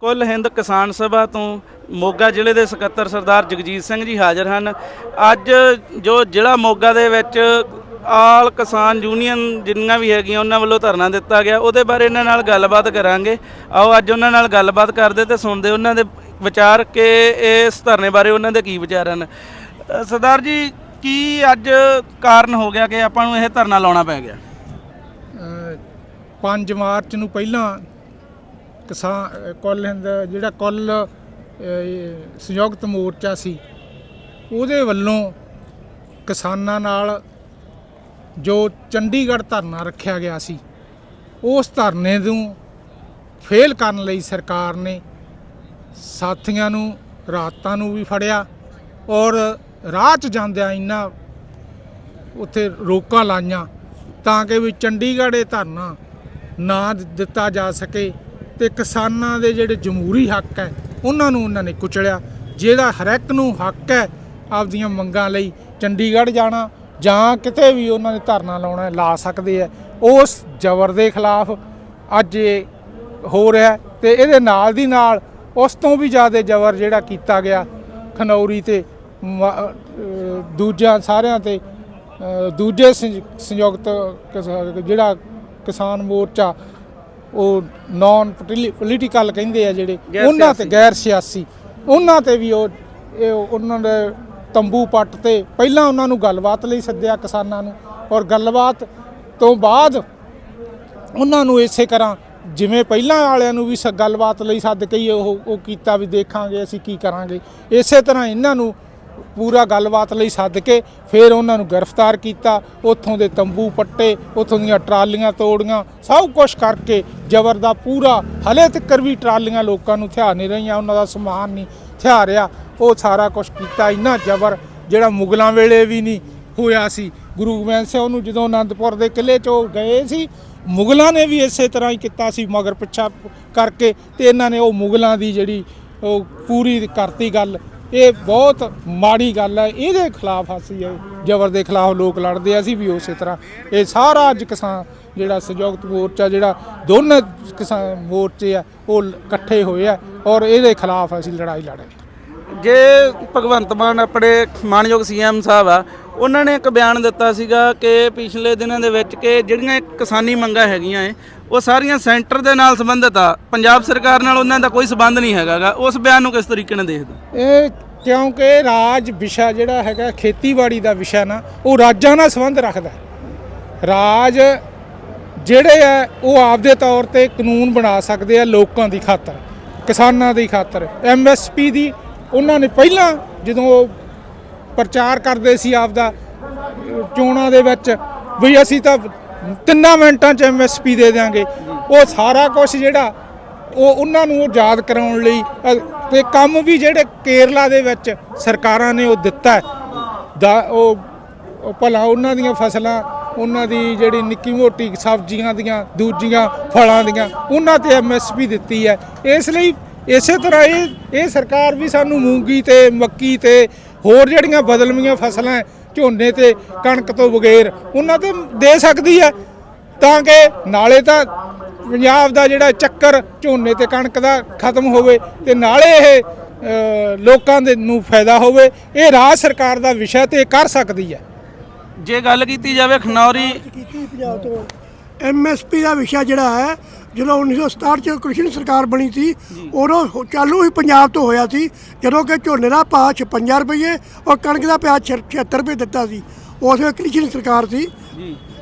ਕੁੱਲ ਹਿੰਦ ਕਿਸਾਨ ਸਭਾ ਤੋਂ ਮੋਗਾ ਜ਼ਿਲ੍ਹੇ ਦੇ ਸਕੱਤਰ ਸਰਦਾਰ ਜਗਜੀਤ ਸਿੰਘ ਜੀ ਹਾਜ਼ਰ ਹਨ। ਅੱਜ ਜੋ ਜ਼ਿਲ੍ਹਾ ਮੋਗਾ ਦੇ ਵਿੱਚ ਆਲ ਕਿਸਾਨ ਯੂਨੀਅਨ ਜਿੰਨੀਆਂ ਵੀ ਹੈਗੀਆਂ ਉਹਨਾਂ ਵੱਲੋਂ ਧਰਨਾ ਦਿੱਤਾ ਗਿਆ। ਉਹਦੇ ਬਾਰੇ ਇਹਨਾਂ ਨਾਲ ਗੱਲਬਾਤ ਕਰਾਂਗੇ। ਆਓ ਅੱਜ ਉਹਨਾਂ ਨਾਲ ਗੱਲਬਾਤ ਕਰਦੇ ਤੇ ਸੁਣਦੇ ਉਹਨਾਂ ਦੇ ਵਿਚਾਰ ਕਿ ਇਸ ਧਰਨੇ ਬਾਰੇ ਉਹਨਾਂ ਦੇ ਕੀ ਵਿਚਾਰ ਹਨ। ਸਰਦਾਰ ਜੀ ਕੀ ਅੱਜ ਕਾਰਨ ਹੋ ਗਿਆ ਕਿ ਆਪਾਂ ਨੂੰ ਇਹ ਧਰਨਾ ਲਾਉਣਾ ਪੈ ਗਿਆ? ਅ, 5 ਮਾਰਚ ਨੂੰ ਪਹਿਲਾਂ ਕਿਸਾਨ ਕੁੱਲ ਹਿੰਦ, ਜਿਹੜਾ ਕੁੱਲ ਸੰਯੁਕਤ ਮੋਰਚਾ ਸੀ, ਉਹਦੇ ਵੱਲੋਂ ਕਿਸਾਨਾਂ ਨਾਲ ਜੋ ਚੰਡੀਗੜ੍ਹ ਧਰਨਾ ਰੱਖਿਆ ਗਿਆ ਸੀ, ਉਸ ਧਰਨੇ ਨੂੰ ਫੇਲ ਕਰਨ ਲਈ ਸਰਕਾਰ ਨੇ ਸਾਥੀਆਂ ਨੂੰ, ਰਾਤਾਂ ਨੂੰ ਵੀ ਫੜਿਆ ਔਰ ਰਾਹ 'ਚ ਜਾਂਦਿਆਂ ਇੰਨਾ ਉੱਥੇ ਰੋਕਾਂ ਲਾਈਆਂ ਤਾਂ ਕਿ ਵੀ ਚੰਡੀਗੜ੍ਹ ਇਹ ਧਰਨਾ ਨਾ ਦਿੱਤਾ ਜਾ ਸਕੇ। ਤੇ ਕਿਸਾਨਾਂ ਦੇ ਜਿਹੜੇ ਜਮਹੂਰੀ ਹੱਕ ਹੈ, ਉਹਨਾਂ ਨੂੰ ਉਹਨਾਂ ਨੇ ਕੁਚਲਿਆ। ਜਿਹੜਾ ਹਰ ਇੱਕ ਨੂੰ ਹੱਕ ਹੈ ਆਪਦੀਆਂ ਮੰਗਾਂ ਲਈ ਚੰਡੀਗੜ੍ਹ ਜਾਣਾ ਜਾਂ ਕਿਤੇ ਵੀ ਉਹਨਾਂ ਨੇ ਧਰਨਾ ਲਾਉਣਾ ਲਾ ਸਕਦੇ ਆ ਉਸ ਜ਼ਬਰ ਦੇ ਖਿਲਾਫ ਅੱਜ ਇਹ ਹੋ ਰਿਹਾ ਹੈ ਤੇ ਇਹਦੇ ਨਾਲ ਦੀ ਨਾਲ ਉਸ ਤੋਂ ਵੀ ਜ਼ਿਆਦਾ ਜ਼ਬਰ ਜਿਹੜਾ ਕੀਤਾ ਗਿਆ ਖਨੌਰੀ ਤੇ ਦੂਜਿਆਂ ਸਾਰਿਆਂ ਤੇ ਦੂਜੇ ਸੰਯ- ਸੰਯੁਕਤ ਜਿਹੜਾ ਕਿਸਾਨ ਮੋਰਚਾ ਉਹ ਨਾਨ ਪੋਲੀਟੀਕਲ ਕਹਿੰਦੇ ਆ ਜਿਹੜੇ ਉਹਨਾਂ ਤੇ। ਗੈਰ ਸਿਆਸੀ ਉਹਨਾਂ ਤੇ ਵੀ ਉਹ ਇਹ ਉਹਨਾਂ ਦੇ ਤੰਬੂ ਪੱਟ ਤੇ ਪਹਿਲਾਂ ਉਹਨਾਂ ਨੂੰ ਗੱਲਬਾਤ ਲਈ ਸੱਦਿਆ ਕਿਸਾਨਾਂ ਨੂੰ ਔਰ ਗੱਲਬਾਤ ਤੋਂ ਬਾਅਦ ਉਹਨਾਂ ਨੂੰ ਇਸੇ ਤਰ੍ਹਾਂ ਜਿਵੇਂ ਪਹਿਲਾਂ ਵਾਲਿਆਂ ਨੂੰ ਵੀ ਗੱਲਬਾਤ ਲਈ ਸੱਦ ਕੇ ਉਹ ਉਹ ਕੀਤਾ ਵੀ ਦੇਖਾਂਗੇ ਅਸੀਂ ਕੀ ਕਰਾਂਗੇ ਇਸੇ ਤਰ੍ਹਾਂ ਇਹਨਾਂ ਨੂੰ ਪੂਰਾ ਗੱਲਬਾਤ ਲਈ ਸੱਦ ਕੇ ਫਿਰ ਉਹਨਾਂ ਨੂੰ ਗ੍ਰਿਫਤਾਰ ਕੀਤਾ। ਉੱਥੋਂ ਦੇ ਤੰਬੂ ਪੱਟੇ, ਉੱਥੋਂ ਦੀਆਂ ਟਰਾਲੀਆਂ ਤੋੜੀਆਂ, ਸਭ ਕੁਝ ਕਰਕੇ ਜ਼ਬਰ ਦਾ ਪੂਰਾ, ਹਲੇ ਤੱਕ ਵੀ ਟਰਾਲੀਆਂ ਲੋਕਾਂ ਨੂੰ ਥਿਆ ਨਹੀਂ ਰਹੀਆਂ, ਉਹਨਾਂ ਦਾ ਸਮਾਨ ਨਹੀਂ ਥਿਆ ਰਿਹਾ। ਉਹ ਸਾਰਾ ਕੁਝ ਕੀਤਾ ਇੰਨਾ ਜ਼ਬਰ, ਜਿਹੜਾ ਮੁਗਲਾਂ ਵੇਲੇ ਵੀ ਨਹੀਂ ਹੋਇਆ ਸੀ। ਗੁਰੂ ਗੋਬਿੰਦ ਸਿੰਘ ਨੂੰ ਜਦੋਂ ਅਨੰਦਪੁਰ ਦੇ ਕਿਲੇ 'ਚੋਂ ਗਏ ਸੀ, ਮੁਗਲਾਂ ਨੇ ਵੀ ਇਸੇ ਤਰ੍ਹਾਂ ਹੀ ਕੀਤਾ ਸੀ, ਮਗਰ ਪਿੱਛਾ ਕਰਕੇ ਤੇ ਇਹਨਾਂ ਨੇ ਉਹ ਮੁਗਲਾਂ ਦੀ ਜਿਹੜੀ ਉਹ ਪੂਰੀ ਕਰਤੀ ਗੱਲ ਇਹ ਬਹੁਤ ਮਾੜੀ ਗੱਲ ਹੈ, ਇਹਦੇ ਖਿਲਾਫ ਅਸੀਂ ਜ਼ਬਰ ਦੇ ਖਿਲਾਫ ਲੋਕ ਲੜਦੇ ਆ, ਅਸੀਂ ਵੀ ਉਸੇ ਤਰ੍ਹਾਂ। ਇਹ ਸਾਰਾ ਅੱਜ ਕਿਸਾਨ ਜਿਹੜਾ ਸੰਯੁਕਤ ਮੋਰਚਾ, ਜਿਹੜਾ ਦੋਨੇ ਕਿਸਾਨ ਮੋਰਚੇ ਆ, ਉਹ ਇਕੱਠੇ ਹੋਏ ਆ ਔਰ ਇਹਦੇ ਖਿਲਾਫ ਅਸੀਂ ਲੜਾਈ ਲੜ ਜੇ ਭਗਵੰਤ ਮਾਨ ਆਪਣੇ ਮਾਨਯੋਗ ਸੀਐਮ ਸਾਹਿਬ ਆ ਉਹਨਾਂ ਨੇ ਇੱਕ ਬਿਆਨ ਦਿੱਤਾ ਸੀਗਾ ਕਿ ਪਿਛਲੇ ਦਿਨਾਂ ਦੇ ਵਿੱਚ ਕਿ ਜਿਹੜੀਆਂ ਕਿਸਾਨੀ ਮੰਗਾਂ ਹੈਗੀਆਂ ਏ, ਉਹ ਸਾਰੀਆਂ ਸੈਂਟਰ ਦੇ ਨਾਲ ਸੰਬੰਧਿਤ ਆ। ਪੰਜਾਬ ਸਰਕਾਰ ਨਾਲ ਉਹਨਾਂ ਦਾ ਕੋਈ ਸਬੰਧ ਨਹੀਂ ਹੈਗਾਗਾ। ਉਸ ਬਿਆਨ ਨੂੰ ਕਿਸ ਤਰੀਕੇ ਨਾਲ ਦੇਖਦੇ ਇਹ ਕਿਉਂਕਿ ਰਾਜ ਵਿਸ਼ਾ ਜਿਹੜਾ ਹੈਗਾ, ਖੇਤੀਬਾੜੀ ਦਾ ਵਿਸ਼ਾ ਨਾ, ਉਹ ਰਾਜਾਂ ਨਾਲ ਸੰਬੰਧ ਰੱਖਦਾ ਰਾਜ ਜਿਹੜੇ ਆ, ਉਹ ਆਪਦੇ ਤੌਰ ਤੇ ਕਾਨੂੰਨ ਬਣਾ ਸਕਦੇ ਆ ਲੋਕਾਂ ਦੀ ਖਾਤਰ, ਕਿਸਾਨਾਂ ਦੀ ਖਾਤਰ। ਐਮਐਸਪੀ ਦੀ, ਉਹਨਾਂ ਨੇ ਪਹਿਲਾਂ ਜਦੋਂ ਪ੍ਰਚਾਰ ਕਰਦੇ ਸੀ ਆਪਦਾ ਚੋਣਾਂ ਦੇ ਵਿੱਚ ਵੀ ਅਸੀਂ ਤਾਂ ਤਿੰਨਾਂ ਮਿੰਟਾਂ 'ਚ ਐਮਐਸਪੀ ਦੇ ਦਿਆਂਗੇ। ਉਹ ਸਾਰਾ ਕੁਝ ਜਿਹੜਾ ਉਹ ਉਹਨਾਂ ਨੂੰ ਉਹ ਯਾਦ ਕਰਾਉਣ ਲਈ ਅ, ਤੇ ਕੰਮ ਵੀ ਜਿਹੜੇ ਕੇਰਲਾ ਦੇ ਵਿੱਚ ਸਰਕਾਰਾਂ ਨੇ ਉਹ ਦਿੱਤਾ ਦਾ ਉਹ ਉਹ ਭਲਾ ਉਹਨਾਂ ਦੀਆਂ ਫਸਲਾਂ ਉਹਨਾਂ ਦੀ ਜਿਹੜੀ ਨਿੱਕੀ ਮੋਟੀ ਸਬਜ਼ੀਆਂ ਦੀਆਂ ਦੂਜੀਆਂ ਫਲਾਂ ਦੀਆਂ ਉਹਨਾਂ ਤੇ ਐਮਐਸਪੀ ਦਿੱਤੀ ਹੈ। ਇਸ ਲਈ ਇਸੇ ਤਰ੍ਹਾਂ ਇਹ ਇਹ ਸਰਕਾਰ ਵੀ ਸਾਨੂੰ ਮੂੰਗੀ ਤੇ ਮੱਕੀ ਤੇ ਹੋਰ ਜਿਹੜੀਆਂ ਬਦਲਵੀਆਂ ਫਸਲਾਂ ਝੋਨੇ ਤੇ ਕਣਕ ਤੋਂ ਬਗੈਰ ਉਹਨਾਂ ਤੇ ਦੇ ਸਕਦੀ ਹੈ। ਤਾਂ ਕਿ ਨਾਲੇ ਤਾਂ ਪੰਜਾਬ ਦਾ ਜਿਹੜਾ ਚੱਕਰ ਝੋਨੇ ਤੇ ਕਣਕ ਦਾ ਖਤਮ ਹੋਵੇ ਤੇ ਨਾਲੇ ਇਹ ਲੋਕਾਂ ਦੇ ਨੂੰ ਫਾਇਦਾ ਹੋਵੇ ਇਹ ਰਾਜ ਸਰਕਾਰ ਦਾ ਵਿਸ਼ਾ ਤੇ ਕਰ ਸਕਦੀ ਹੈ। ਜੇ ਗੱਲ ਕੀਤੀ ਜਾਵੇ ਖਨੌਰੀ ਕੀਤੀ ਪੰਜਾਬ ਤੋਂ। ਐਮਐਸਪੀ ਦਾ ਵਿਸ਼ਾ ਜਿਹੜਾ ਹੈ ਜਦੋਂ 1967 ਚ ਕ੍ਰਿਸ਼ਨ ਸਰਕਾਰ ਬਣੀ ਸੀ ਉਦੋਂ ਚਾਲੂ ਹੀ ਪੰਜਾਬ ਤੋਂ ਹੋਇਆ ਸੀ ਜਦੋਂ ਕਿ ਝੋਨੇ ਦਾ ਭਾਅ 56 ਰੁਪਏ ਔਰ ਕਣਕ ਦਾ ਭਾਅ 76 ਰੁਪਏ ਦਿੱਤਾ ਸੀ ਉਸ ਵੇਲੇ ਕ੍ਰਿਸ਼ਨ ਸਰਕਾਰ ਸੀ।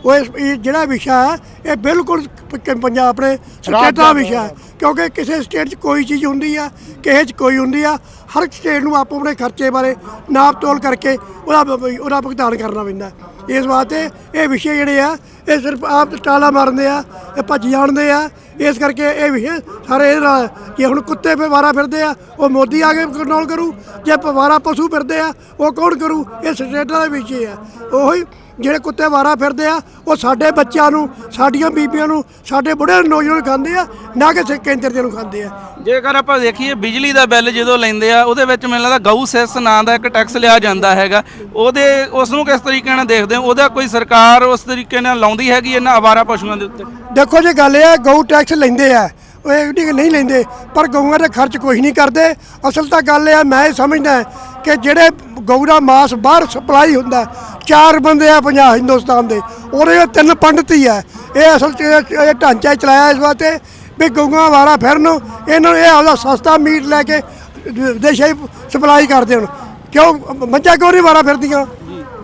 ਉਹ ਇਹ ਜਿਹੜਾ ਵਿਸ਼ਾ ਹੈ ਇਹ ਬਿਲਕੁਲ ਪੰਜਾਬ ਆਪਣੇ ਸਟੇਟ ਦਾ ਵਿਸ਼ਾ ਹੈ। ਕਿਉਂਕਿ ਕਿਸੇ ਸਟੇਟ 'ਚ ਕੋਈ ਚੀਜ਼ ਹੁੰਦੀ ਆ ਕਿਸੇ 'ਚ ਕੋਈ ਹੁੰਦੀ ਆ ਹਰ ਸਟੇਟ ਨੂੰ ਆਪੋ ਆਪਣੇ ਖਰਚੇ ਬਾਰੇ ਨਾਪ ਤੋਲ ਕਰਕੇ ਉਹਦਾ ਉਹਦਾ ਭੁਗਤਾਨ ਕਰਨਾ ਪੈਂਦਾ। ਇਸ ਵਾਸਤੇ ਇਹ ਵਿਸ਼ੇ ਜਿਹੜੇ ਆ, ਇਹ ਸਿਰਫ ਆਪ ਟਾਲਾ ਮਾਰਦੇ ਆ, ਇਹ ਭੱਜ ਜਾਣਦੇ ਆ। ਇਸ ਕਰਕੇ ਇਹ ਵਿਸ਼ੇ ਸਾਰੇ ਇਹਦੇ ਨਾਲ ਕਿ ਹੁਣ ਕੁੱਤੇ ਪਵਾਰਾ ਫਿਰਦੇ ਆ, ਉਹ ਮੋਦੀ ਆ ਕੇ ਕੰਟਰੋਲ ਕਰੂ, ਜੇ ਪਵਾਰਾ ਪਸ਼ੂ ਫਿਰਦੇ ਆ, ਉਹ ਕੌਣ ਕਰੂ? ਇਹ ਸਟੇਟਾਂ ਦੇ ਵਿਸ਼ੇ ਆ। ਉਹੀ ਜਿਹੜੇ ਕੁੱਤੇ ਵਾਰਾ ਫਿਰਦੇ ਆ ਉਹ ਸਾਡੇ ਬੱਚਿਆਂ ਨੂੰ ਸਾਡੀਆਂ ਬੀਬੀਆਂ ਨੂੰ ਸਾਡੇ ਬੁੜੇ ਨੌਜਵਾਨ ਖਾਂਦੇ ਆ ਨਾ ਕਿ ਸੇ- ਕੇਂਦਰ ਦੇ ਨੂੰ ਖਾਂਦੇ ਆ। ਜੇਕਰ ਆਪਾਂ ਦੇਖੀਏ ਬਿਜਲੀ ਦਾ ਬਿੱਲ ਜਦੋਂ ਲੈਂਦੇ ਆ ਉਹਦੇ ਵਿੱਚ ਮੈਨੂੰ ਲੱਗਦਾ ਗਊ ਸੈਸ ਨਾਂ ਦਾ ਇੱਕ ਟੈਕਸ ਲਿਆ ਜਾਂਦਾ ਹੈਗਾ। ਉਹਦੇ ਉਸ ਨੂੰ ਕਿਸ ਤਰੀਕੇ ਨਾਲ ਦੇਖਦੇ ਹੋ? ਉਹਦਾ ਕੋਈ ਸਰਕਾਰ ਉਸ ਤਰੀਕੇ ਨਾਲ ਲਾਉਂਦੀ ਹੈਗੀ ਇਹਨਾਂ ਆਵਾਰਾ ਪਸ਼ੂਆਂ ਦੇ ਉੱਤੇ? ਦੇਖੋ ਜੇ ਗੱਲ ਇਹ ਆ ਗਊ ਟੈਕਸ ਲੈਂਦੇ ਆ। ਉਹ ਇਹ ਨਹੀਂ ਲੈਂਦੇ, ਪਰ ਗਊਆਂ ਦੇ ਖਰਚ ਕੋਈ ਨਹੀਂ ਕਰਦੇ। ਅਸਲ ਤਾਂ ਗੱਲ ਇਹ ਆ, ਮੈਂ ਇਹ ਸਮਝਦਾ ਕਿ ਜਿਹੜੇ ਗਊ ਦਾ ਮਾਸ ਬਾਹਰ ਸਪਲਾਈ ਹੁੰਦਾ, ਚਾਰ ਬੰਦੇ ਆ ਪੰਜਾਬ, ਹਿੰਦੁਸਤਾਨ ਦੇ। ਉਹਦੇ ਤਿੰਨ ਪੰਡਤ ਹੀ ਆ। ਇਹ ਅਸਲ ਚ ਇਹ ਇਹ ਢਾਂਚਾ ਚਲਾਇਆ ਇਸ ਵਾਸਤੇ ਵੀ ਗਊਆਂ ਵਾਰਾ ਫਿਰਨ, ਇਹਨਾਂ ਨੂੰ ਇਹ ਆਪਦਾ ਸਸਤਾ ਮੀਟ ਲੈ ਕੇ ਵਿਦੇਸ਼ਾਂ ਸਪਲਾਈ ਕਰਦੇ ਹੁਣ। ਕਿਉਂ? ਮੱਝਾਂ ਕਿਉਂ ਨਹੀਂ ਵਾਰਾ ਫਿਰਦੀਆਂ?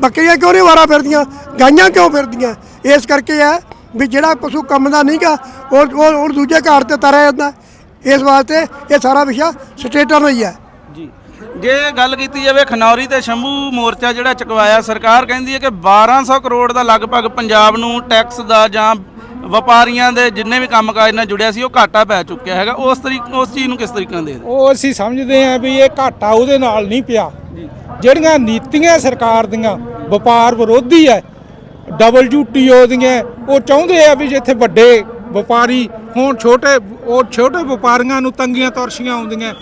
ਬੱਕਰੀਆਂ ਕਿਉਂ ਨਹੀਂ ਵਾਰਾ ਫਿਰਦੀਆਂ? ਗਾਈਆਂ ਕਿਉਂ ਫਿਰਦੀਆਂ? ਇਸ ਕਰਕੇ ਆ ਵੀ ਜਿਹੜਾ ਪਸ਼ੂ ਕੰਮ ਦਾ ਨਹੀਂਗਾ ਉਹ ਉਹ ਉਹ ਦੂਜੇ ਘਰ ਤੇ ਤਰਿਆ ਜਾਂਦਾ। ਇਸ ਵਾਸਤੇ ਇਹ ਸਾਰਾ ਵਿਸ਼ਾ ਸਟੇਟਾਂ ਦਾ ਹੀ ਹੈ। ਜੀ। ਜੇ ਗੱਲ ਕੀਤੀ ਜਾਵੇ ਖਨੌਰੀ ਤੇ ਸ਼ੰਭੂ ਮੋਰਚਾ ਜਿਹੜਾ ਚੁਕਵਾਇਆ ਸਰਕਾਰ ਕਹਿੰਦੀ ਹੈ ਕਿ 1200 ਕਰੋੜ ਦਾ ਲਗਭਗ ਪੰਜਾਬ ਨੂੰ ਟੈਕਸ ਦਾ ਜਾਂ ਵਪਾਰੀਆਂ ਦੇ ਜਿੰਨੇ ਵੀ ਕੰਮਕਾਜ ਨਾਲ ਜੁੜਿਆ ਸੀ ਉਹ ਘਾਟਾ ਪੈ ਚੁੱਕਿਆ ਹੈਗਾ। ਉਸ ਤਰੀਕ ਉਸ ਚੀਜ਼ ਨੂੰ ਕਿਸ ਤਰੀਕੇ ਨਾਲ ਦੇਖਦੇ ਉਹ ਅਸੀਂ ਸਮਝਦੇ ਹਾਂ ਵੀ ਇਹ ਘਾਟਾ ਉਹਦੇ ਨਾਲ ਨਹੀਂ ਪਿਆ। ਜਿਹੜੀਆਂ ਨੀਤੀਆਂ ਸਰਕਾਰ ਦੀਆਂ ਵਪਾਰ ਵਿਰੋਧੀ ਹੈ ਡਬਲਯੂਟੀਓ ਦੀਆਂ, ਉਹ ਚਾਹੁੰਦੇ ਆ ਵੀ ਜਿੱਥੇ ਵੱਡੇ ਵਪਾਰੀ ਹੋਣ, ਛੋਟੇ, ਉਹ ਛੋਟੇ ਵਪਾਰੀਆਂ ਨੂੰ ਤੰਗੀਆਂ ਤੋਰਸ਼ੀਆਂ ਆਉਂਦੀਆਂ।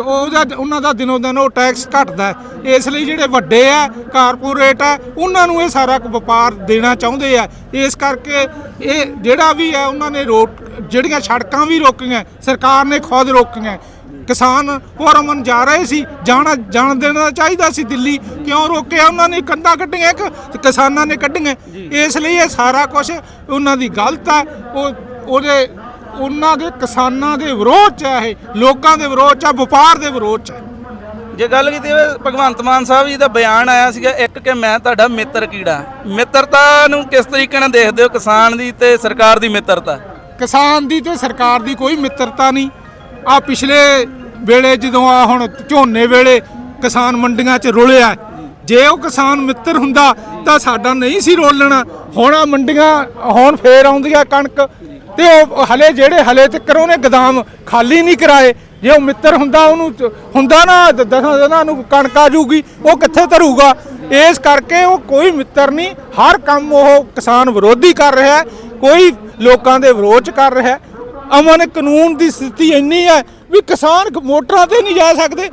ਉਹਦਾ, ਉਹਨਾਂ ਦਾ ਦਿਨੋਂ ਦਿਨ ਉਹ ਟੈਕਸ ਘਟਦਾ ਇਸ ਲਈ ਜਿਹੜੇ ਵੱਡੇ ਆ, ਕਾਰਪੋਰੇਟ ਆ, ਉਹਨਾਂ ਨੂੰ ਇਹ ਸਾਰਾ ਵਪਾਰ ਦੇਣਾ ਚਾਹੁੰਦੇ ਆ। ਇਸ ਕਰਕੇ ਇਹ ਜਿਹੜਾ ਵੀ ਹੈ ਉਹਨਾਂ ਨੇ ਰੋਕ, ਜਿਹੜੀਆਂ ਸੜਕਾਂ ਵੀ ਰੋਕੀਆਂ, ਸਰਕਾਰ ਨੇ ਖੁਦ ਰੋਕੀਆਂ। ਕਿਸਾਨ ਫੋਰਮਨ ਜਾ ਰਹੇ ਸੀ ਜਾਣਾ ਜਾਣ ਦੇਣਾ ਚਾਹੀਦਾ ਸੀ ਦਿੱਲੀ। ਕਿਉਂ ਰੋਕਿਆ ਉਹਨਾਂ ਨੇ? ਕੰਧਾਂ ਕੱਢੀਆਂ ਕਿ ਕਿਸਾਨਾਂ ਨੇ ਕੱਢੀਆਂ। ਇਸ ਲਈ ਇਹ ਸਾਰਾ ਕੁਝ ਉਹਨਾਂ ਦੀ ਗਲਤ ਹੈ। ਉਹ ਉਹਦੇ ਉਹਨਾਂ ਦੇ ਕਿਸਾਨਾਂ ਦੇ ਵਿਰੋਧ ਚ ਹੈ ਇਹ। ਲੋਕਾਂ ਦੇ ਵਿਰੋਧ ਚ ਹੈ ਵਪਾਰ ਦੇ ਵਿਰੋਧ ਚ ਜੇ ਗੱਲ ਕੀਤੀ ਭਗਵੰਤ ਮਾਨ ਸਾਹਿਬ ਜੀ ਦਾ ਬਿਆਨ ਆਇਆ ਸੀਗਾ ਇੱਕ ਕਿ ਮੈਂ ਤੁਹਾਡਾ ਮਿੱਤਰ ਕੀੜਾ। ਮਿੱਤਰਤਾ ਨੂੰ ਕਿਸ ਤਰੀਕੇ ਨਾਲ ਦੇਖਦੇ ਹੋ ਕਿਸਾਨ ਦੀ ਤੇ ਸਰਕਾਰ ਦੀ ਮਿੱਤਰਤਾ? ਕਿਸਾਨ ਦੀ ਤੇ ਸਰਕਾਰ ਦੀ ਕੋਈ ਮਿੱਤਰਤਾ ਨਹੀਂ। ਆ ਪਿਛਲੇ ਵੇਲੇ ਜਦੋਂ ਆ ਹੁਣ ਝੋਨੇ ਵੇਲੇ ਕਿਸਾਨ ਮੰਡੀਆਂ 'ਚ ਰੁਲਿਆ, ਜੇ ਉਹ ਕਿਸਾਨ ਮਿੱਤਰ ਹੁੰਦਾ ਤਾਂ ਸਾਡਾ ਨਹੀਂ ਸੀ ਰੋਲਣਾ। ਹੁਣ ਆ ਮੰਡੀਆਂ ਹੁਣ ਫੇਰ ਆਉਂਦੀਆਂ ਕਣਕ ਤੇ ਉਹ ਹਲੇ ਜਿਹੜੇ ਹਲੇ ਤੱਕ ਉਹਨੇ ਗਦਾਮ ਖਾਲੀ ਨਹੀਂ ਕਰਾਏ। ਜੇ ਉਹ ਮਿੱਤਰ ਹੁੰਦਾ, ਉਹਨੂੰ ਹੁੰਦਾ ਨਾ, ਦ- ਦਸਾਂ ਦਿਨਾਂ ਨੂੰ ਕਣਕ ਆ ਜੂਗੀ ਉਹ ਕਿੱਥੇ ਧਰੂਗਾ? ਇਸ ਕਰਕੇ ਉਹ ਕੋਈ ਮਿੱਤਰ ਨਹੀਂ, ਹਰ ਕੰਮ ਉਹ ਕਿਸਾਨ ਵਿਰੋਧੀ ਕਰ ਰਿਹਾ ਕੋਈ ਲੋਕਾਂ ਦੇ ਵਿਰੋਧ ਚ ਕਰ ਰਿਹਾ ਅਮਨ ਕਾਨੂੰਨ ਦੀ ਸਥਿਤੀ ਇੰਨੀ ਹੈ ਵੀ ਕਿਸਾਨ ਮੋਟਰਾਂ ਤੇ ਨਹੀਂ ਜਾ ਸਕਦੇ।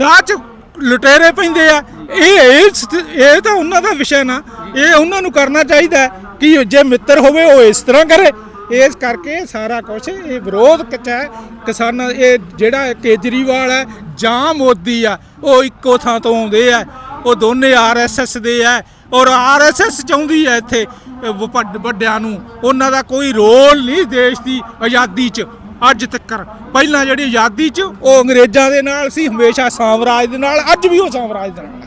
ਰਾਹ 'ਚ ਲੁਟੇਰੇ ਪੈਂਦੇ ਆ। ਇਹ ਇਹ ਸਥਿ- ਇਹ ਤਾਂ ਉਹਨਾਂ ਦਾ ਵਿਸ਼ਾ ਨਾ। ਇਹ ਉਹਨਾਂ ਨੂੰ ਕਰਨਾ ਚਾਹੀਦਾ ਹੈ ਕਿ ਜੇ ਮਿੱਤਰ ਹੋਵੇ, ਉਹ ਇਸ ਤਰ੍ਹਾਂ ਕਰੇ। ਇਸ ਕਰਕੇ ਸਾਰਾ ਕੁਝ ਇਹ ਵਿਰੋਧ ਚ ਹੈ। ਕਿਸਾਨਾਂ, ਇਹ ਜਿਹੜਾ ਕੇਜਰੀਵਾਲ ਹੈ, ਜਾਂ ਮੋਦੀ ਆ, ਉਹ ਇੱਕੋ ਥਾਂ ਤੋਂ ਆਉਂਦੇ ਆ। ਉਹ ਦੋਨੇ ਆਰਐਸਐਸ ਦੇ ਆ। ਔਰ ਆਰਐਸਐਸ ਚਾਹੁੰਦੀ ਹੈ ਇੱਥੇ ਅਹ, ਵਪ- ਵੱਡਿਆਂ ਨੂੰ। ਉਹਨਾਂ ਦਾ ਕੋਈ ਰੋਲ ਨਹੀਂ ਦੇਸ਼ ਦੀ ਆਜ਼ਾਦੀ 'ਚ ਅੱਜ ਤੱਕ ਪਹਿਲਾਂ ਜਿਹੜੀ ਆਜ਼ਾਦੀ 'ਚ ਉਹ ਅੰਗਰੇਜ਼ਾਂ ਦੇ ਨਾਲ ਸੀ ਹਮੇਸ਼ਾ ਸਾਮਰਾਜ ਦੇ ਨਾਲ ਅੱਜ ਵੀ ਉਹ ਸਾਮਰਾਜ ਦੇ ਨਾਲ।